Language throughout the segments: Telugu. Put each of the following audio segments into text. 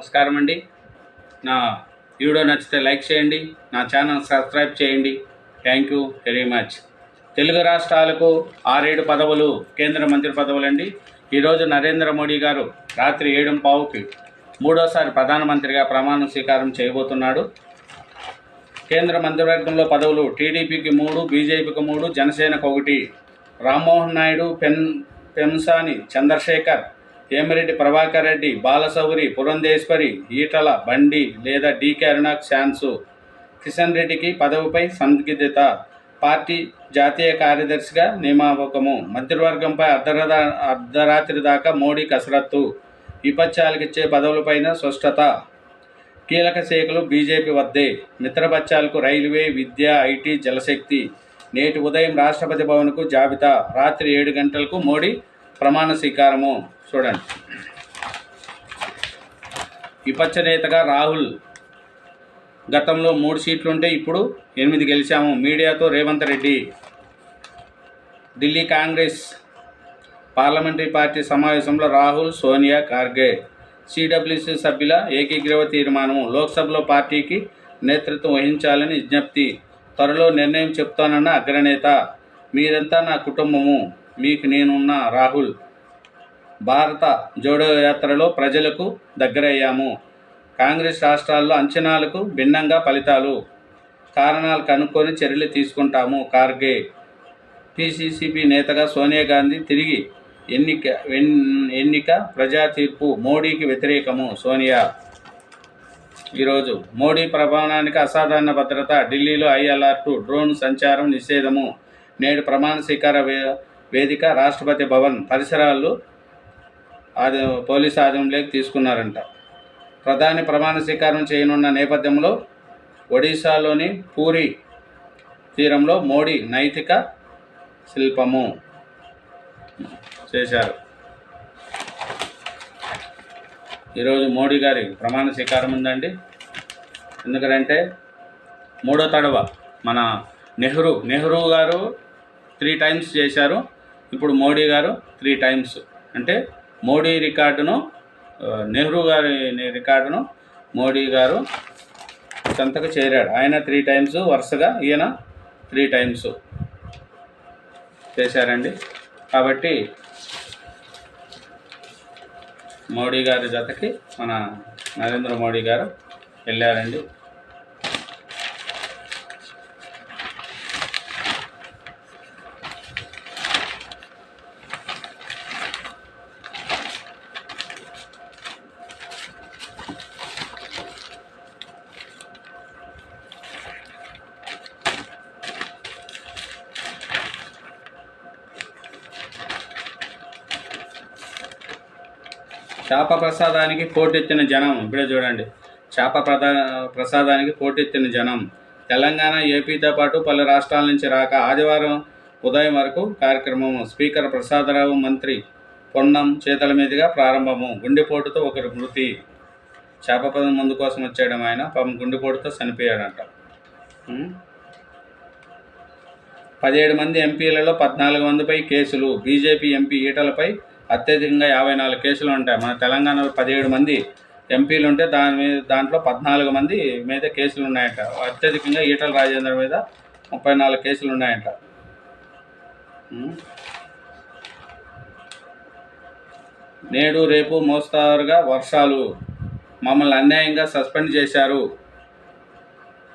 నమస్కారం అండి. నా వీడియో నచ్చితే లైక్ చేయండి. నా ఛానల్ సబ్స్క్రైబ్ చేయండి. Thank you very much. Telugu రాష్ట్రాలకు ఆరేడు పదవులు కేంద్ర మంత్రి పదవులు అండి ఈరోజు నరేంద్ర మోడీ గారు రాత్రి ఏడు పావుకి మూడోసారి ప్రధానమంత్రిగా ప్రమాణ స్వీకారం చేయబోతున్నాడు. కేంద్ర మంత్రివర్గంలో పదవులు టీడీపీకి మూడు బీజేపీకి మూడు జనసేనకు ఒకటి. రామ్మోహన్ నాయుడు పెన్ పెంసాని చంద్రశేఖర్ కేమరెడ్డి ప్రభాకర్ రెడ్డి బాలసౌరి పురంధేశ్వరి ఈటల బండి లేదా డీకే అరుణాక్ శాన్సు. కిషన్ రెడ్డికి పదవిపై సందిగ్ధత. పార్టీ జాతీయ కార్యదర్శిగా నియామకము. మంత్రివర్గంపై అర్ధరా అర్ధరాత్రి దాకా మోడీ కసరత్తు. విపక్షాలకిచ్చే పదవులపైన స్పష్టత. కీలక శాఖలు బీజేపీ వద్దే. మిత్రపక్షాలకు రైల్వే విద్య ఐటీ జలశక్తి. నేటి ఉదయం రాష్ట్రపతి భవన్కు జాబితా. రాత్రి ఏడు గంటలకు మోడీ ప్రమాణ స్వీకారము. చూడండి. విపక్ష నేతగా రాహుల్ గతంలో మూడు సీట్లుంటే ఇప్పుడు ఎనిమిది గెలిచాము. మీడియాతో రేవంత్ రెడ్డి ఢిల్లీ కాంగ్రెస్ పార్లమెంటరీ పార్టీ సమావేశంలో రాహుల్ సోనియా ఖార్గే సిడబ్ల్యూసీ సభ్యుల ఏకీగ్రవ తీర్మానం లోక్సభలో పార్టీకి నేతృత్వం వహించాలని విజ్ఞప్తి. త్వరలో నిర్ణయం చెప్తానన్న అగ్రనేత. మీరంతా నా కుటుంబము. మీకు నేనున్న రాహుల్. భారత జోడో యాత్రలో ప్రజలకు దగ్గరయ్యాము. కాంగ్రెస్ రాష్ట్రాల్లో అంచనాలకు భిన్నంగా ఫలితాలు కారణాలు కనుక్కొని చర్యలు తీసుకుంటాము. కార్గే. పిసిసిపి నేతగా సోనియా గాంధీ తిరిగి ఎన్నిక ఎన్నిక ప్రజా తీర్పు మోడీకి వ్యతిరేకము సోనియా. ఈరోజు మోడీ ప్రభావానికి అసాధారణ భద్రత ఢిల్లీలో ఐఎల్ఆర్ అలర్టు డ్రోన్ సంచారం నిషేధము నేడు ప్రమాణ స్వీకార వేదిక రాష్ట్రపతి భవన్ పరిసరాలు ఆది పోలీసు ఆధీనంలోకి తీసుకున్నారంట. ప్రధాని ప్రమాణ స్వీకారం చేయనున్న నేపథ్యంలో ఒడిశాలోని పూరి తీరంలో మోడీ నైతిక శిల్పము చేశారు. ఈరోజు మోడీ గారి ప్రమాణ స్వీకారం ఉందండి. ఎందుకంటే మూడో తడవ మన నెహ్రూ నెహ్రూ గారు త్రీ టైమ్స్ చేశారు. ఇప్పుడు మోడీ గారు త్రీ టైమ్స్. అంటే మోడీ రికార్డును నెహ్రూ గారి రికార్డును మోడీ గారు సంతకు చేరాడు. ఆయన త్రీ టైమ్స్ వరుసగా ఈయన త్రీ టైమ్స్ చేశారండి. కాబట్టి మోడీ గారి జతకి మన నరేంద్ర మోడీ గారు వెళ్ళారండి. చేప ప్రసాదానికి పోటెత్తిన జనం ఇప్పుడే చూడండి. చేప ప్రదా ప్రసాదానికి పోటెత్తిన జనం. తెలంగాణ ఏపీతో పాటు పలు రాష్ట్రాల నుంచి రాక ఆదివారం ఉదయం వరకు కార్యక్రమము స్పీకర్ ప్రసాదరావు మంత్రి పొన్నం చేతల మీదుగా ప్రారంభము. గుండెపోటుతో ఒకరు మృతి. చేప పదం మందు కోసం వచ్చాడు ఆయన. పాపం గుండెపోటుతో చనిపోయాడంట పదిహేడు మంది ఎంపీలలో పద్నాలుగు మందిపై కేసులు. బీజేపీ ఎంపీ ఈటలపై అత్యధికంగా యాభై నాలుగు కేసులు ఉంటాయి. మన తెలంగాణలో పదిహేడు మంది ఎంపీలు ఉంటే దాని మీద దాంట్లో పద్నాలుగు మంది మీద కేసులు ఉన్నాయంట. అత్యధికంగా ఈటల రాజేంద్ర మీద ముప్పై నాలుగు కేసులు ఉన్నాయంట. నేడు రేపు మోస్తారుగా వర్షాలు మమ్మల్ని అన్యాయంగా సస్పెండ్ చేశారు.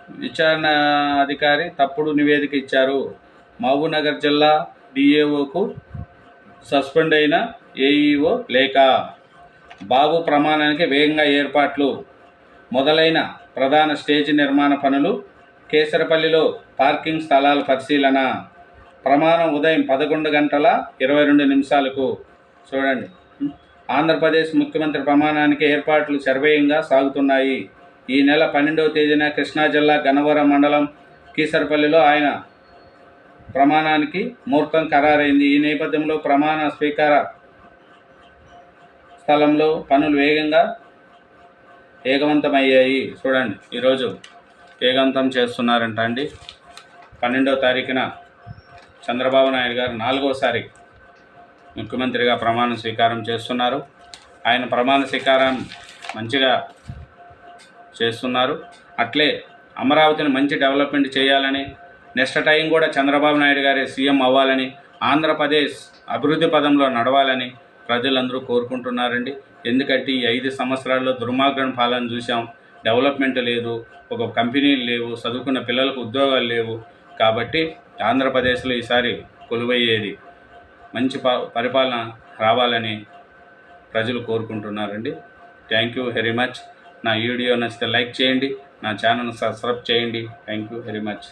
విచారణ అధికారి తప్పుడు నివేదిక ఇచ్చారు. మహబూబ్నగర్ జిల్లా డిఏఓకు సస్పెండ్ అయిన ఏఈఓ లేక బాబు ప్రమాణానికి వేగంగా ఏర్పాట్లు మొదలైన ప్రధాన స్టేజ్ నిర్మాణ పనులు కేసరపల్లిలో పార్కింగ్ స్థలాల పరిశీలన ప్రమాణం ఉదయం పదకొండు గంటల ఇరవై రెండు నిమిషాలకు చూడండి. ఆంధ్రప్రదేశ్ ముఖ్యమంత్రి ప్రమాణానికి ఏర్పాట్లు సర్వేయంగా సాగుతున్నాయి. ఈ నెల పన్నెండవ తేదీన కృష్ణా జిల్లా గనవరం మండలం కీసరపల్లిలో ఆయన ప్రమాణానికి ముహూర్తం ఖరారైంది. ఈ నేపథ్యంలో ప్రమాణ స్వీకార స్థలంలో పనులు వేగంగా వేగవంతమయ్యాయి. చూడండి ఈరోజు వేగవంతం చేస్తున్నారంట అండి. పన్నెండవ తారీఖున చంద్రబాబు నాయుడు గారు నాలుగోసారి ముఖ్యమంత్రిగా ప్రమాణ స్వీకారం చేస్తున్నారు. ఆయన ప్రమాణ స్వీకారం మంచిగా చేస్తున్నారు. అట్లే అమరావతిని మంచి డెవలప్మెంట్ చేయాలని నెక్స్ట్ టైం కూడా చంద్రబాబు నాయుడు గారే సీఎం అవ్వాలని ఆంధ్రప్రదేశ్ అభివృద్ధి పదంలో నడవాలని ప్రజలందరూ కోరుకుంటున్నారండి. ఎందుకంటే ఈ ఐదు సంవత్సరాల్లో దుర్మార్గం పాలన చూసాం డెవలప్మెంట్ లేదు ఒక కంపెనీలు లేవు చదువుకున్న పిల్లలకు ఉద్యోగాలు లేవు. కాబట్టి ఆంధ్రప్రదేశ్లో ఈసారి కొలువయ్యేది మంచి ప పరిపాలన రావాలని ప్రజలు కోరుకుంటున్నారండి. Thank you very much. నా వీడియో నచ్చితే లైక్ చేయండి. నా ఛానల్ సబ్స్క్రైబ్ చేయండి. Thank you very much.